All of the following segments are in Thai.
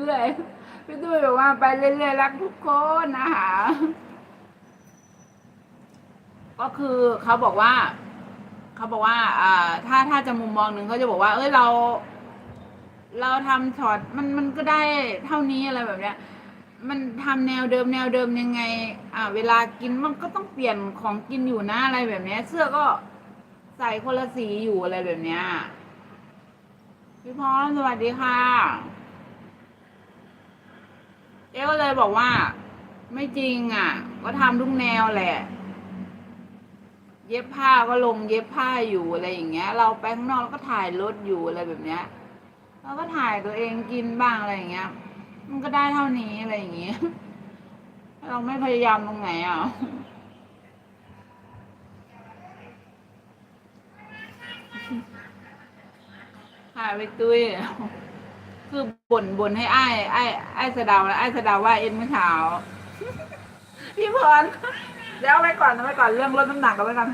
รื่อยๆพี่ตุ้ยบอกว่าไปเรื่อยๆรักทุกคนนะคะก็คือเขาบอกว่าเขาบอกว่าอ่าถ้าถ้าจะมุมมองหนึ่งเขาจะบอกว่า เอ้ยเรา เราทำช็อตมันมันก็ได้เท่านี้อะไรแบบเนี้ยมันทำแนวเดิมแนวเดิมยังไง อ่า เวลากินมันก็ต้องเปลี่ยนของกินอยู่นะอะไรแบบเนี้ย เสื้อก็ใส่คนละสีอยู่อะไรแบบเนี้ยพี่พรสวัสดีค่ะ เจ๊ก็เลยบอกว่า ไม่จริงอะ ก็ทำทุกแนวแหละ เย็บผ้าก็ลงเย็บผ้าอยู่อะไรอย่างเงี้ย เราไปข้างนอกเราก็ถ่ายรถอยู่อะไรแบบเนี้ยเราก็ถ่ายตัวเองกินบ้างอะไรอย่างเงี้ย มันก็ได้เท่านี้อะไรอย่างเงี้ยเราไม่พยายามตรงไหนอะค่ะไปตุ้ย คือบ่นบ่นให้อ้ายอ้ายอ้ายสะเดาวแล้วอ้ายสะเดาวว่าเอ็นเมื่อเช้าพี่พรเดี๋ยวเอาไว้ก่อนเอาไว้ก่อนเรื่องลดน้ำหนักกันไว้กัน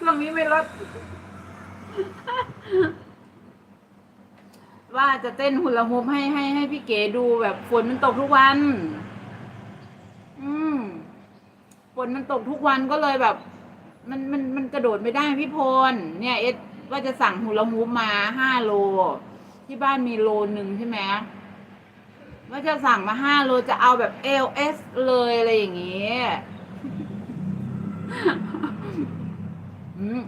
เรื่องนี้ไม่ลดว่าจะเต้นหุ่นละมุมให้ให้ให้พี่เก๋ดูแบบฝนมันตกทุกวัน อืมฝนมันตกทุกวันก็เลยแบบ มันมันมันกระโดดไม่ได้พี่พลเนี่ย เอสว่าจะสั่งหุ่นละมุมมาห้าโล ที่บ้านมีโลหนึ่งใช่ไหมว่าจะสั่งมาห้าโลจะเอาแบบเอลเอสเลยอะไรอย่างเงี้ย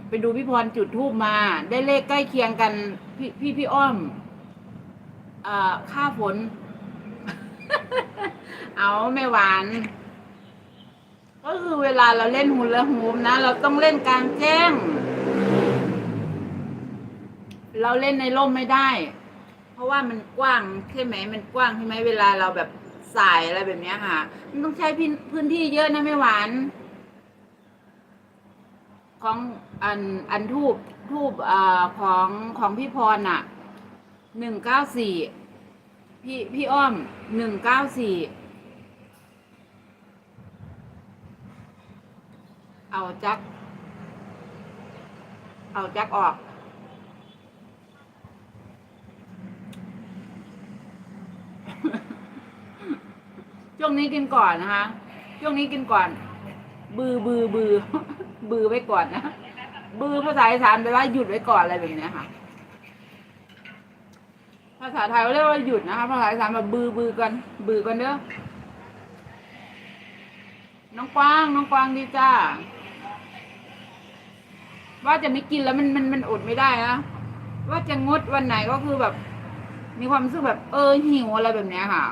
ไปดูพี่พรจุดทูบมา ได้เลขใกล้เคียงกัน พี่พี่พี่อ้อมเอ่อค่าฝน เอาไม่หวาน ก็คือเวลาเราเล่นหุ่นละหูมนะ เราต้องเล่นกลางแจ้ง เราเล่นในร่มไม่ได้ เพราะว่ามันกว้างใช่ไหมมันกว้างใช่ไหมเวลาเราแบบสายอะไรแบบเนี้ยค่ะ มันต้องใช้พื้นพื้นที่เยอะนะไม่หวาน ของอันอันทูบทูบอ่าของของพี่พรน่ะหนึ่งเก้าสี่พี่พี่อ้อมหนึ่งเก้าสี่เอาจัก เอาจักออก ช่วงนี้กินก่อนนะคะ ช่วงนี้กินก่อน บือบือบือ บือไว้ก่อนนะ บือภาษาอีสานแปลว่าหยุดไว้ก่อนอะไรแบบนี้ค่ะ ภาษาไทยเขาเรียกว่าหยุดนะคะภาษาอีสานแบบบือบือกัน บือกันเด้อ น้องกวาง น้องกวางดีจ้า ว่าจะไม่กินแล้วมันมันมันอดไม่ได้นะ ว่าจะงดวันไหนก็คือแบบ มีความรู้สึกแบบเออหิวอะไรแบบเนี้ยค่ะ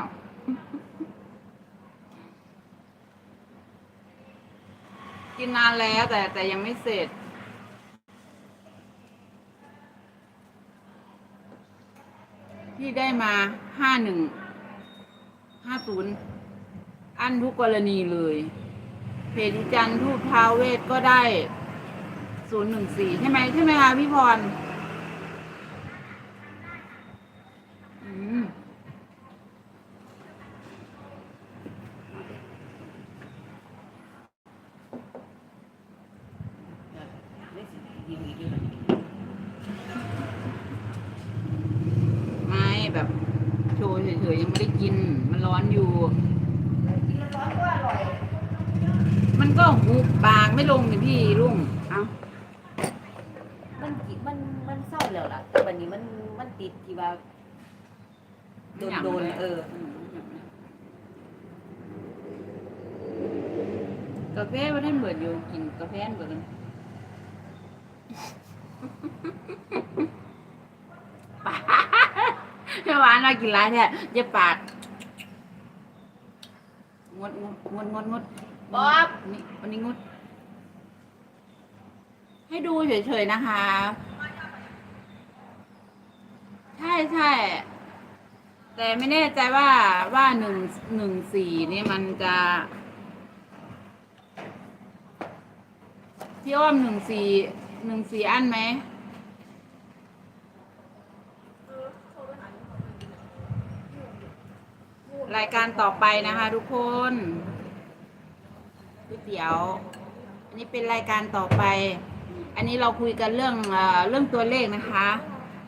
กินนานแล้วแต่แต่ยังไม่เสร็จ ที่ได้มาห้าหนึ่งห้าศูนย์อันทุกกรณีเลย เพจอีจันทร์ทูตทาวเวทก็ได้ศูนย์หนึ่งสี่ใช่ไหมใช่ไหมคะพี่พร ไม่แบบโชว์เฉยๆยังไม่ได้กิน มันร้อนอยู่ มันก็หูปากไม่ลงเลยพี่ลุงเอ้ามันกิมันมันเศร้าแล้วล่ะแต่วันนี้มันมันติดที่ว่าโดนโดนเออกาแฟว่าท่านเบิดอยู่กินกาแฟเบิดกัน ปากไม่หวานเรากินไรแท้เย็บปากงดงดงดงดงดบ๊อบนี่วันนี้งด ให้ดูเฉยๆนะคะ ใช่ใช่แต่ไม่แน่ใจว่าว่าหนึ่งหนึ่งสี่นี่มันจะพี่อ้อมหนึ่งสี่ หนึ่งสี่อันไหมรายการต่อไปนะคะทุกคนก๋วยเตี๋ยว อันนี้เป็นรายการต่อไป อันนี้เราคุยกันเรื่องเออเรื่องตัวเลขนะคะ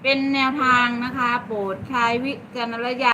เป็นแนวทางนะคะ โปรดใช้วิจารณญาณ